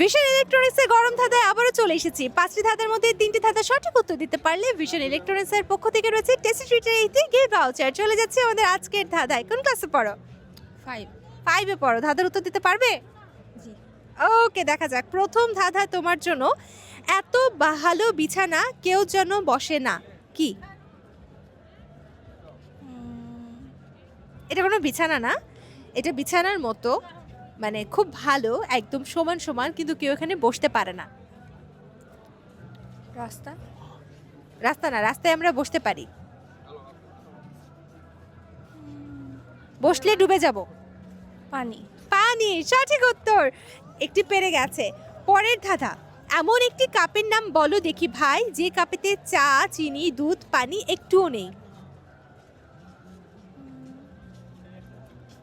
Vision ইলেকট্রনিক্সের গরম ধাঁধায় আবারও চলে এসেছি। পাঁচটি ধাঁধার মধ্যে তিনটি ধাঁধা সঠিক উত্তর দিতে পারলে ভিশন ইলেকট্রনিক্সের পক্ষ থেকে রয়েছে টেস্টি ট্রিটের এই গিফট ভাউচার চলে যাচ্ছে আমাদের আজকের ধাঁধায়। কোন ক্লাসে পড়ো? ফাইভ ফাইভে পড়ো। ধাঁধার উত্তর দিতে পারবে? জি। ওকে দেখা যাক। প্রথম ধাঁধা তোমার জন্য এত ভালো বিছানা কেউ যেন বসে না। কি? এটা কোনো বিছানা না। এটা বিছানার মতো। মানে খুব ভালো একদম সমান সমান কিন্তু কেউ এখানে বসতে পারে না। রাস্তা? রাস্তা না রাস্তায় আমরা বসতে পারি। বসলে ডুবে যাব। পানি। পানি সঠিক উত্তর। একটি পেরে গেছে। পরের ধাঁধা। এমন একটি কাপের নাম বলো দেখি ভাই যে কাপেতে চা চিনি দুধ পানি একটুও নেই।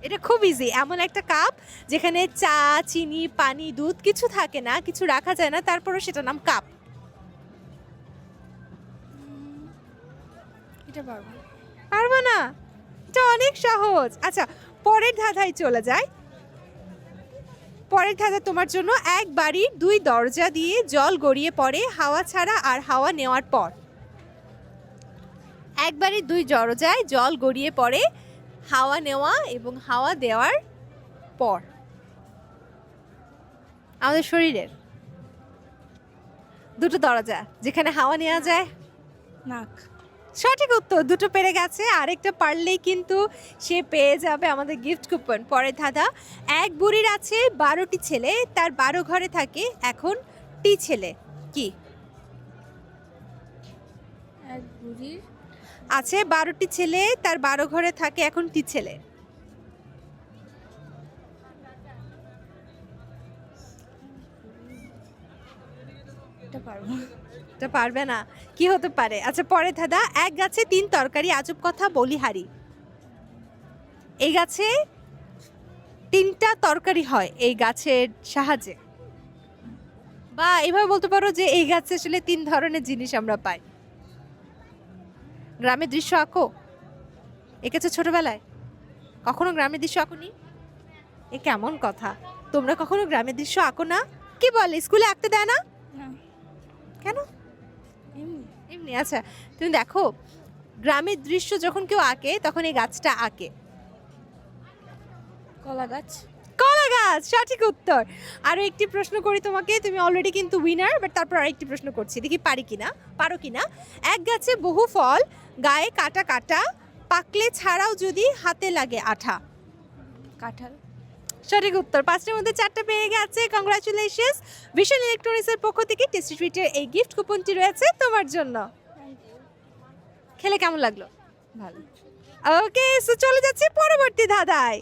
এটা খুব ইজি এমন একটা কাপ যেখানে চা চিনি পানি দুধ কিছু থাকে না কিছু রাখা যায় না তারপরও সেটা নাম কাপ এটা পারব পারব না? এটা অনেক সহজ। আচ্ছা পরের ধাঁধায় চলে যায় পরের ধাঁধা তোমার জন্য এক বাড়ির দুই দরজা দিয়ে জল গড়িয়ে পড়ে হাওয়া ছাড়া আর হাওয়া নেওয়ার পর। এক বাড়ির দুই দরজায় জল গড়িয়ে পড়ে হাওয়া নেওয়া এবং হাওয়া দেওয়ার পর। আমাদের শরীরের দুটো দরজা যেখানে হাওয়া নেওয়া যায়। নাক। সঠিক উত্তর দুটো পেরে গেছে। আরেকটা পারলেই কিন্তু সে পেয়ে যাবে আমাদের গিফট কুপন। পরে ধাঁধা এক বুড়ির আছে বারোটি ছেলে তার বারো ঘরে থাকে এখন টি ছেলে। কি? এক বুড়ির আছে বারোটি ছেলে তার বারো ঘরে থাকে এখন টি ছেলে? এটা পারবে। না। কি হতে পারে? আচ্ছা পরে দাদা এক গাছে তিন তরকারি আজব কথা বলিহারি। এই গাছে তিনটা তরকারি হয় এই গাছের সাহায্যে। বা এভাবে বলতে পারো যে এই গাছে আসলে তিন ধরনের জিনিস আমরা পাই। গ্রামের দৃশ্য আঁকো। এঁকেছো ছোটবেলায়? কখনো গ্রামের দৃশ্য আঁকুনি? এ কেমন কথা। তোমরা কখনো গ্রামের দৃশ্য আঁকো না? কি বলে স্কুলে আঁকতে দেয় না? কেন? এমনি আচ্ছা। তুমি দেখো গ্রামের দৃশ্য যখন কেউ আঁকে তখন এই গাছটা আঁকে। কলা গাছ। কলা সঠিক উত্তর। আরও একটি প্রশ্ন করি তোমাকে তুমি অলরেডি কিন্তু উইনার বাট তারপর আরেকটি প্রশ্ন করছি। দেখি পারি কিনা? পারো কিনা? এক গাছে বহু ফল গায়ে কাটা কাটা পাকলে ছাড়াও যদি হাতে লাগে আঠা। কাঁঠাল। সঠিক উত্তর। পাঁচটার মধ্যে চারটা পেয়ে গেছে। কংগ্রাচুলেশনস ভিশন ইলেকট্রনিক্সের পক্ষ থেকে টেস্টি ট্রিটের এই গিফট কুপনটি রয়েছে তোমার জন্য। খেলে কেমন লাগল? ভালো। ওকে সো চলে যাচ্ছে পরবর্তী ধাঁধায়।